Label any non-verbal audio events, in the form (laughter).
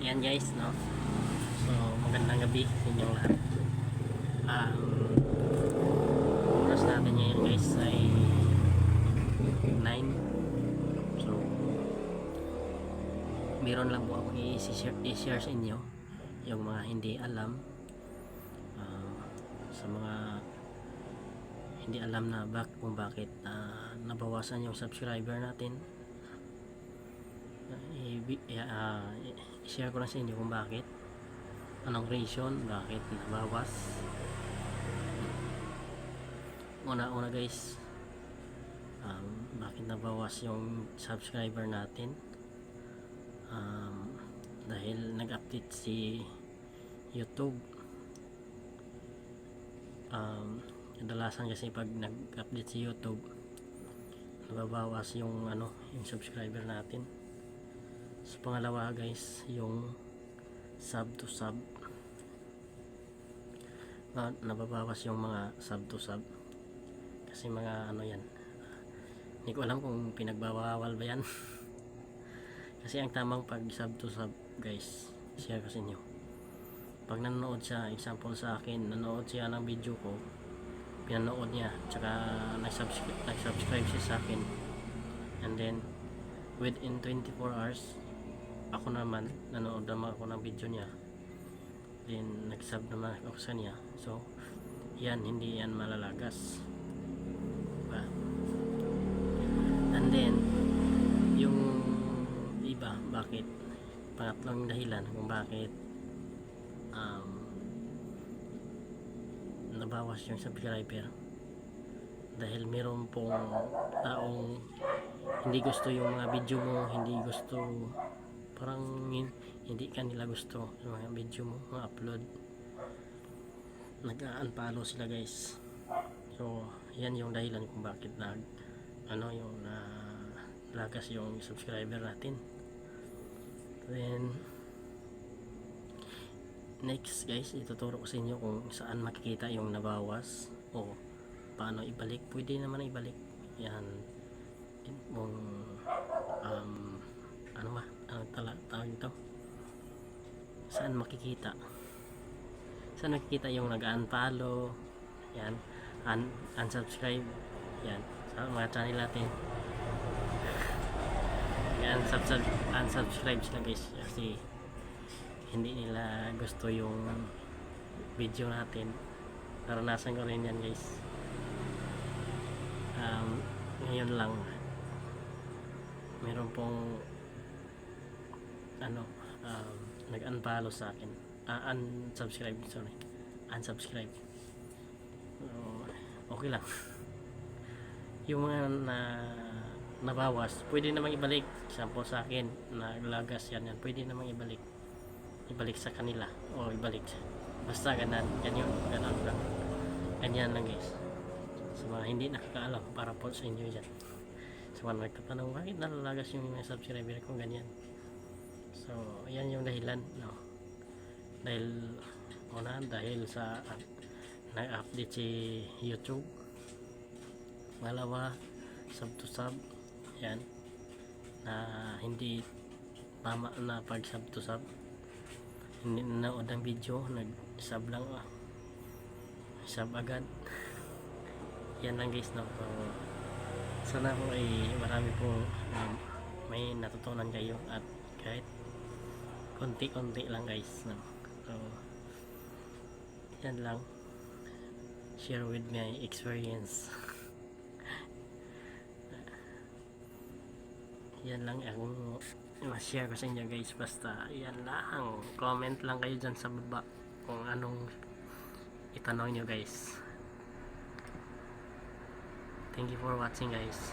Ayan guys, no? So, magandang gabi sa inyong lahat. Um, oras natin ngayon guys ay 9. So, meron lang po ako i-share, i-share sa inyo yung mga hindi alam ah, sa mga hindi alam na bak kung bakit ah, nabawasan yung subscriber natin i- i- ah, i-share ko lang sa inyo kung bakit. Anong reason bakit nabawas. Una una guys um, bakit nabawas yung subscriber natin? Um, dahil nag-update si YouTube. Um, kadalasan kasi pag nag-update si YouTube nababawas yung ano yung subscriber natin sa pangalawa guys yung sub to sub. Ah, nababawas yung mga sub to sub. Kasi mga ano yan hindi ko alam kung pinagbawawal ba yan. (laughs) Kasi ang tamang pag sub to sub guys share ko sa inyo. Pag nanonood siya example sa akin nanonood siya ng video ko pinanood niya tsaka nag-subscribe, nag-subscribe siya sa akin. And then within 24 hours ako naman nanood naman ako ng video niya. Then nag-sub naman ako sa niya. So yan hindi yan malalagas. Diba? and then yung iba bakit? Pangatlong dahilan kung bakit um, nabawas yung subscriber dahil meron pong taong hindi gusto yung mga video mo hindi gusto parang hin- hindi ka nila gusto yung mga video mo mga upload. Nag-unfollow sila guys. So yan yung dahilan kung bakit nag ano yung na lagas yung subscriber natin. Then next guys ituturo ko sa inyo kung saan makikita yung nabawas o paano ibalik. Pwede naman ibalik. Yan. Kung um, ano ba ano tala, tawag ito saan makikita? Saan makikita yung nag-unfollow? Yan. Un unsubscribe. Yan. Sa mga channel natin. Yan unsubscribe, unsubscribe sila guys. Kasi hindi nila gusto yung video natin. Naranasan ko rin yan guys. Um, ngayon lang. Meron pong ano um, nag-unfollow sa akin. Ah, unsubscribe sorry. Unsubscribe. So, okay lang. (laughs) Yung mga na nabawas pwede namang ibalik. Example sa akin naglagas yan yan. Pwede namang ibalik. Ibalik sa kanila o ibalik. Basta ganan yan yun ganan lang ganyan lang guys. Sa mga hindi nakakaalam para po sa inyo dyan. Sa mga nagtatanong bakit nalalagas yung mga subscriber ko? Ganyan so yan yung dahilan no? Dahil una dahil sa uh, nag-update si YouTube. Malawa sub to sub yan na hindi tama na pag sub to sub. Hindi nanood ng video nag sub lang ah. sub agad. Yan lang guys no? So, sana po ay marami pong um, may natutunan kayo at kahit konti-konti lang guys. No? So yan lang. Share with my experience. (laughs) Yan lang ang ma-share ko sa inyo guys. Basta yan lang. Comment lang kayo dyan sa baba kung anong itanong nyo guys. Thank you for watching guys